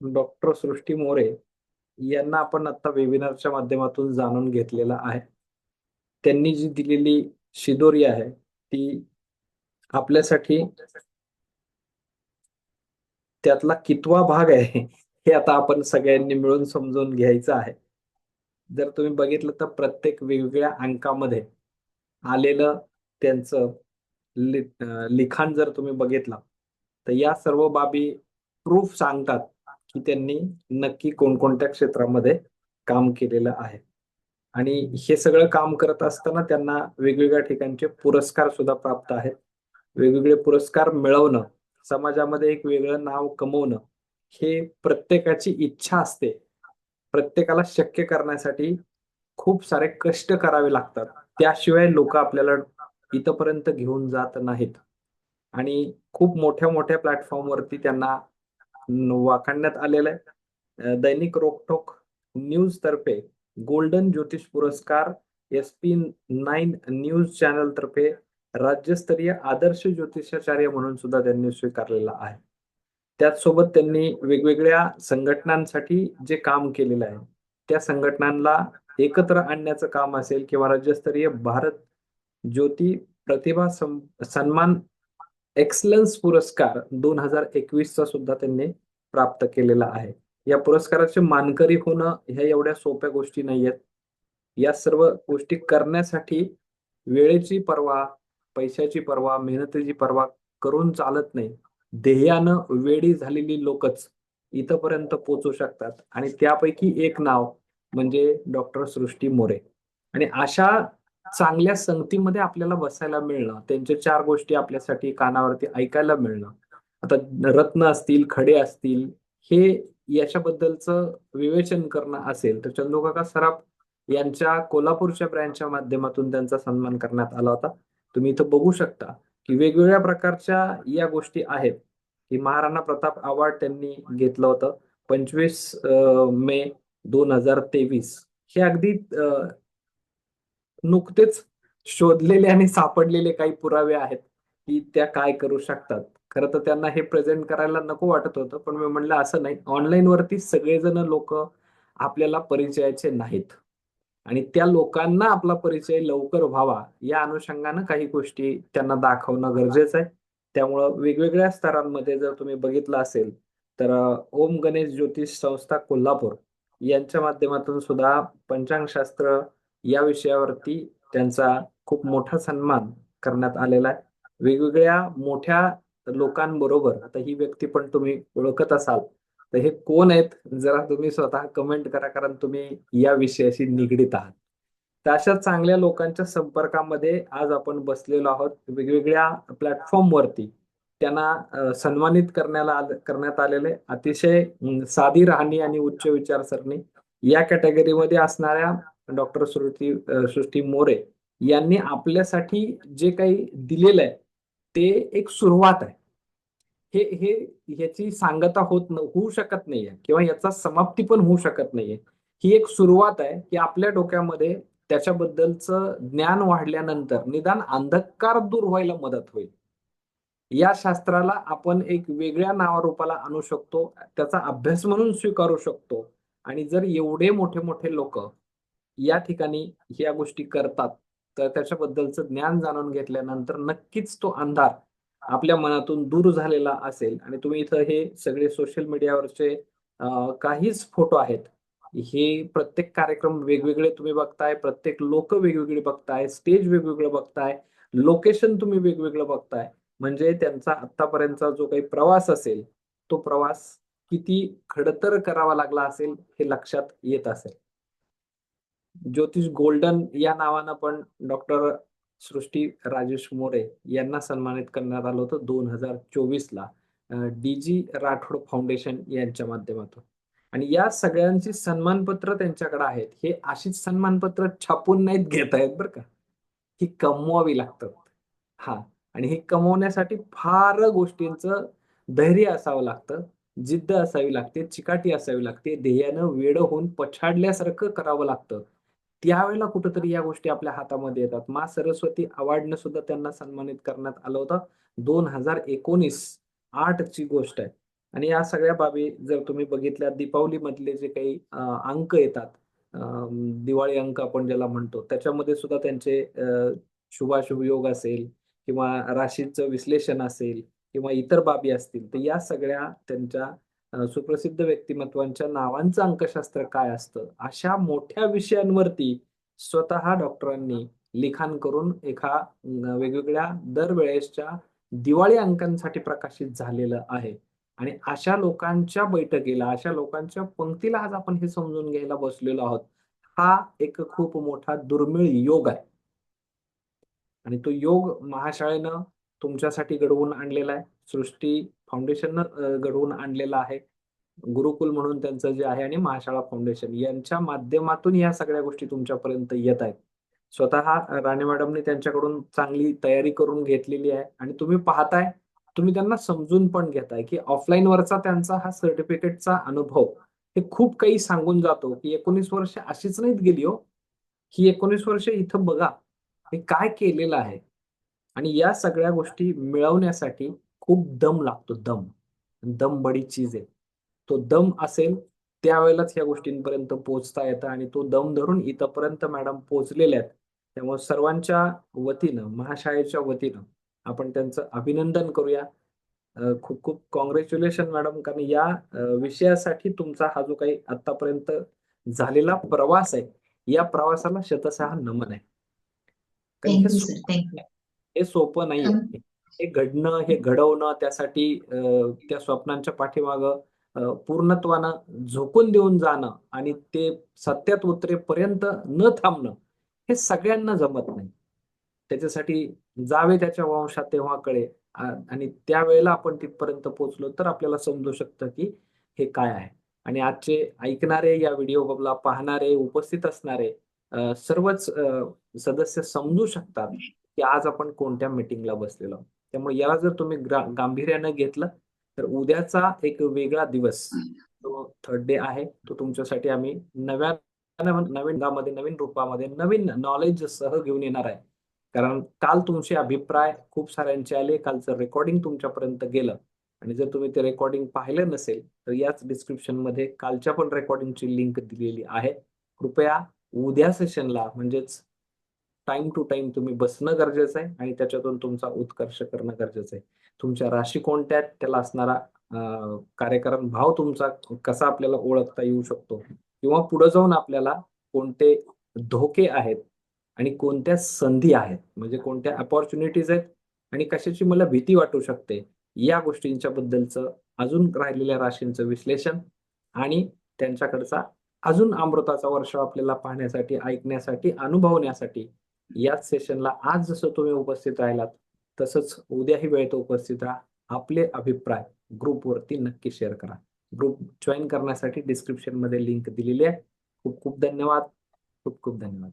Doctor सृष्टी मोरे यांना आपण आता वेबिनारच्या माध्यमातून जाणून घेतलेला आहे. त्यांनी जी दिलेली शिदोरी आहे ती आपल्यासाठी त्यातला कितवा भाग आहे हे आता आपण सगळ्यांनी मिळून समजून घ्यायचं आहे. जर तुम्ही बघितलं तर प्रत्येक वेगवेगळ्या अंकामध्ये आलेलं त्यांचं लिखाण जर तुम्ही बघितलं तर या सर्व बाबी प्रूफ सांगतात. की त्यांनी नक्की कोणकोणत्या क्षेत्रामध्ये काम केलेलं आहे. आणि हे सगळं काम करत असताना त्यांना वेगवेगळ्या ठिकाणचे पुरस्कार सुद्धा प्राप्त आहेत. वेगवेगळे पुरस्कार मिळवणं समाजामध्ये एक वेगळं नाव कमवणं हे प्रत्येकाची इच्छा असते. प्रत्येकाला शक्य करण्यासाठी खूप सारे कष्ट करावे लागतात. त्याशिवाय लोक आपल्याला इथपर्यंत घेऊन जात नाहीत. आणि खूप मोठ्या मोठ्या प्लॅटफॉर्मवरती त्यांना वाखाणण्यात आलेलं आहे. दैनिक रोकटोक न्यूज तर्फे गोल्डन ज्योतिष पुरस्कार S P nine news channel तर्फे राज्यस्तरीय आदर्श ज्योतिषाचार्य म्हणून सुद्धा त्यांनी स्वीकारलेला आहे. त्याचसोबत त्यांनी वेगवेगळ्या संघटनांसाठी जे काम केलेलं आहे त्या संघटनांना एकत्र आणण्याचं काम असेल किंवा राज्यस्तरीय भारत ज्योती प्रतिभा सन्मान एक्सलन्स पुरस्कार दोन हजार एकवीसचा सुद्धा त्यांनी प्राप्त केलेला आहे. या पुरस्काराचे मानकरी होणं ह्या एवढ्या सोप्या गोष्टी नाहीयेत. या सर्व गोष्टी करण्यासाठी वेळेची पर्वा पैशाची पर्वा मेहनतीची पर्वा करून चालत नाही. ध्येयानं वेडी झालेली लोकच इथपर्यंत पोचू शकतात. आणि त्यापैकी एक नाव म्हणजे डॉक्टर सृष्टी मोरे. आणि अशा चांगल्या संगतीमध्ये आपल्याला बसायला मिळणं त्यांच्या चार गोष्टी आपल्यासाठी कानावरती ऐकायला मिळणं. आता रत्न असतील खडे असतील हे याच्याबद्दलचं विवेचन करणं असेल तर चंदूकाका सराफ यांच्या कोल्हापूरच्या ब्रँडच्या माध्यमातून त्यांचा सन्मान करण्यात आला होता. तुम्ही इथं बघू शकता की वेगवेगळ्या प्रकारच्या या गोष्टी आहेत की महाराणा प्रताप अवॉर्ड त्यांनी घेतलं होतं. पंचवीस मे दोन हजार तेवीस. हे अगदी नुकतेच शोधलेले आणि सापडलेले काही पुरावे आहेत की त्या काय करू शकतात. खरं तर त्यांना हे प्रेझेंट करायला नको वाटत होतं पण मी म्हणलं असं नाही. ऑनलाईन वरती सगळेजण लोक आपल्याला परिचयाचे नाहीत. आणि त्या लोकांना आपला परिचय लवकर व्हावा या अनुषंगानं काही गोष्टी त्यांना दाखवणं गरजेचं आहे. त्यामुळं वेगवेगळ्या स्तरांमध्ये जर तुम्ही बघितलं असेल तर ओम गणेश ज्योतिष संस्था कोल्हापूर यांच्या माध्यमातून सुद्धा पंचांगशास्त्र या विषयावरती त्यांचा खूप मोठा सन्मान करण्यात आलेला आहे. वेगवेगळ्या मोठ्या लोकांबरोबर आता ही व्यक्ती पण तुम्ही ओळखत असाल तर हे कोण आहेत? जरा तुम्ही स्वतः कमेंट करा कारण तुम्ही या विषयाशी निगडीत आहात. तर अशा चांगल्या लोकांच्या संपर्कामध्ये आज आपण बसलेलो आहोत. वेगवेगळ्या प्लॅटफॉर्मवरती त्यांना सन्मानित करण्याला करण्यात आलेले अतिशय साधी राहणी आणि उच्च विचारसरणी या कॅटेगरीमध्ये असणाऱ्या डॉक्टर सृष्टी सृष्टी मोरे यांनी आपल्यासाठी जे काही दिलेलं आहे ते एक सुरुवात आहे. हे हे ह्याची सांगता होत न होऊ शकत नाहीये किंवा याचा समाप्ती पण होऊ शकत नाहीये. ही एक सुरुवात आहे की आपल्या डोक्यामध्ये त्याच्याबद्दलचं ज्ञान वाढल्यानंतर निदान अंधकार दूर व्हायला मदत होईल. या शास्त्राला आपण एक वेगळ्या नावारूपाला आणू शकतो त्याचा अभ्यास म्हणून स्वीकारू शकतो. आणि जर एवढे मोठे मोठे लोक या ठिकाणी या गोष्टी करतात तर त्याच्याबद्दलचं ज्ञान जाणून घेतल्यानंतर नक्कीच तो अंधार आपल्या मनातून दूर झालेला असेल. आणि तुम्ही इथं हे सगळे सोशल मीडियावरचे काहीच फोटो आहेत. हे प्रत्येक कार्यक्रम वेगवेगळे तुम्ही बघताय प्रत्येक लोक वेगवेगळे बघताय स्टेज वेगवेगळं बघताय लोकेशन तुम्ही वेगवेगळं बघताय. म्हणजे त्यांचा आतापर्यंतचा जो काही प्रवास असेल तो प्रवास किती खडतर करावा लागला असेल हे लक्षात येत असेल. ज्योतिष गोल्डन या नावानं पण डॉक्टर सृष्टी राजेश मोरे यांना सन्मानित करण्यात आलं होतं दोन हजार चोवीस ला डी जी राठोड फाउंडेशन यांच्या माध्यमातून. आणि या सगळ्यांची सन्मानपत्र त्यांच्याकडे आहेत. हे अशीच सन्मानपत्र छापून नाहीत घेत आहेत बरं का. ही कमवावी लागतात. हा. आणि हे कमवण्यासाठी फार गोष्टींचं धैर्य असावं लागतं. जिद्द असावी लागते. चिकाटी असावी लागते. ध्येयानं वेड होऊन पछाडल्यासारखं करावं लागतं. त्यावेळेला कुठंतरी या गोष्टी आपल्या हातामध्ये येतात. मा सरस्वती अवॉर्डने सुद्धा त्यांना सन्मानित करण्यात आलं होतं. दोन हजार एकोणीस आठ ची गोष्ट आहे. आणि या सगळ्या बाबी जर तुम्ही बघितल्या दीपावली मधले जे काही अंक येतात दिवाळी अंक आपण ज्याला म्हणतो त्याच्यामध्ये सुद्धा त्यांचे शुभाशुभ योग असेल किंवा राशीचं विश्लेषण असेल किंवा इतर बाबी असतील तर या सगळ्या त्यांच्या सुप्रसिद्ध व्यक्तिमत्वांच्या नावांचं अंकशास्त्र काय असतं? अशा मोठ्या विषयांवरती स्वतः डॉक्टरांनी लिखाण करून एका वेगवेगळ्या दरवेळेसच्या दिवाळी अंकांसाठी प्रकाशित झालेलं आहे. आणि अशा लोकांच्या बैठकीला अशा लोकांच्या पंक्तीला आज आपण हे समजून घ्यायला बसलेलो आहोत. हा एक खूप मोठा दुर्मिळ योग आहे. आणि तो योग महाशाळेनं तुमच्यासाठी घडवून आणलेला आहे. सृष्टी फाउंडेशननं घडवून आणलेला आहे. गुरुकुल म्हणून त्यांचं जे आहे आणि महाशाळा फाउंडेशन यांच्या माध्यमातून या सगळ्या गोष्टी तुमच्यापर्यंत येत आहेत. स्वतः राणे मॅडमने त्यांच्याकडून चांगली तयारी करून घेतलेली आहे आणि तुम्ही पाहताय तुम्ही त्यांना समजून पण घेताय की ऑफलाईन वरचा त्यांचा हा सर्टिफिकेटचा अनुभव हे खूप काही सांगून जातो की एकोणीस वर्ष अशीच नाहीत गेली हो. ही एकोणीस वर्ष इथं बघा हे काय केलेलं आहे. आणि या सगळ्या गोष्टी मिळवण्यासाठी खूप दम लागतो दम. दम बडी चीज आहे. तो दम असेल त्यावेळेलाच या गोष्टींपर्यंत पोहोचता येतं आणि तो दम धरून इथपर्यंत मॅडम पोहोचलेल्या आहेत. त्यामुळे सर्वांच्या वतीनं महाशाळेच्या वतीनं आपण त्यांचं अभिनंदन करूया. खूप खूप कॉंग्रॅच्युलेशन मॅडम कारण या विषयासाठी तुमचा हा जो काही आतापर्यंत झालेला प्रवास आहे या प्रवासाला शतशः नमन आहे. हे सोपं नाहीये. अम. हे घडणं हे घडवणं त्यासाठी त्या स्वप्नांच्या पाठीमागं पूर्णत्वानं झोकून देऊन जाणं आणि ते सत्यात उतरेपर्यंत न थांबणं हे सगळ्यांना जमत नाही. त्याच्यासाठी जावे त्याच्या वंशात तेव्हा कळे. आणि त्यावेळेला आपण तिथपर्यंत पोहोचलो तर आपल्याला समजू शकतं की हे काय आहे. आणि आजचे ऐकणारे या व्हिडिओला पाहणारे उपस्थित असणारे सर्वच सदस्य समजू शकतात की आज आपण कोणत्या मीटिंगला बसलेलो आहोत. त्यामुळे याला जर तुम्ही गांभीर्यानं घेतलं तर उद्याचा एक वेगळा दिवस तो थर्ड डे आहे. तो तुमच्यासाठी आम्ही नव्या नवीन मध्ये नवीन रूपामध्ये नवीन नॉलेज सह घेऊन येणार आहे. कारण काल तुमचे अभिप्राय खूप साऱ्यांचे आले. कालचं रेकॉर्डिंग तुमच्यापर्यंत गेलं. आणि जर तुम्ही ते रेकॉर्डिंग पाहिलं नसेल तर याच डिस्क्रिप्शनमध्ये कालच्या पण रेकॉर्डिंगची लिंक दिलेली आहे. कृपया उद्या सेशनला म्हणजेच टाइम टू टाइम तुम्ही बसणं गरजेचं आहे आणि त्याच्यातून तुमचा उत्कर्ष करणं गरजेचं आहे. तुमच्या राशी कोणत्या त्याला असणारा कार्यक्रम भाव तुमचा कसा आपल्याला ओळखता येऊ शकतो? किंवा पुढे जाऊन आपल्याला कोणते धोके आहेत आणि कोणत्या संधी आहेत? म्हणजे कोणत्या अपॉर्च्युनिटीज आहेत? आणि कशाची मला भीती वाटू शकते? या गोष्टींच्या बद्दलचं अजून राहिलेल्या राशींचं विश्लेषण आणि त्यांच्याकडचा अजून अमृताचा वर्ष आपल्याला पाहण्यासाठी ऐकण्यासाठी अनुभवण्यासाठी याच सेशनला आज जसं तुम्ही उपस्थित राहिलात तसंच उद्याही वेळेत उपस्थित राहा. आपले अभिप्राय ग्रुपवरती नक्की शेअर करा. ग्रुप जॉईन करण्यासाठी डिस्क्रिप्शनमध्ये लिंक दिलेली आहे. खूप खूप धन्यवाद. खूप खूप धन्यवाद.